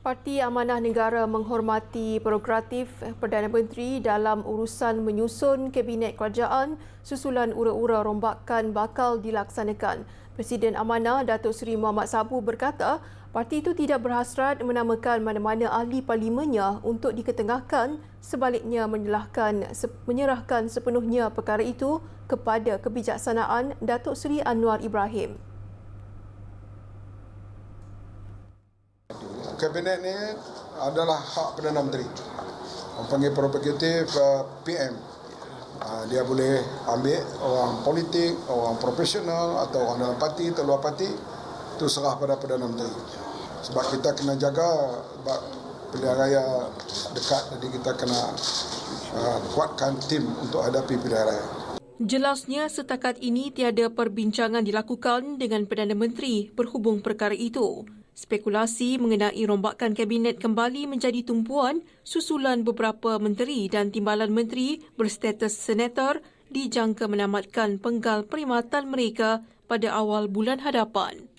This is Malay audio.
Parti Amanah Negara menghormati prerogatif Perdana Menteri dalam urusan menyusun Kabinet Kerajaan susulan ura-ura rombakan bakal dilaksanakan. Presiden Amanah Datuk Seri Muhammad Sabu berkata, parti itu tidak berhasrat menamakan mana-mana ahli parlimennya untuk diketengahkan, sebaliknya menyerahkan, menyerahkan sepenuhnya perkara itu kepada kebijaksanaan Datuk Seri Anwar Ibrahim. Kabinet ni adalah hak Perdana Menteri. Orang panggil prerogatif uh, PM. Uh, dia boleh ambil orang politik, orang profesional atau orang dalam parti, atau luar parti itu serah pada Perdana Menteri. Sebab kita kena jaga sebab pilihan raya dekat jadi kita kena uh, kuatkan tim untuk hadapi pilihan raya. Jelasnya setakat ini tiada perbincangan dilakukan dengan Perdana Menteri berhubung perkara itu. Spekulasi mengenai rombakan kabinet kembali menjadi tumpuan susulan beberapa menteri dan timbalan menteri berstatus senator dijangka menamatkan penggal perkhidmatan mereka pada awal bulan hadapan.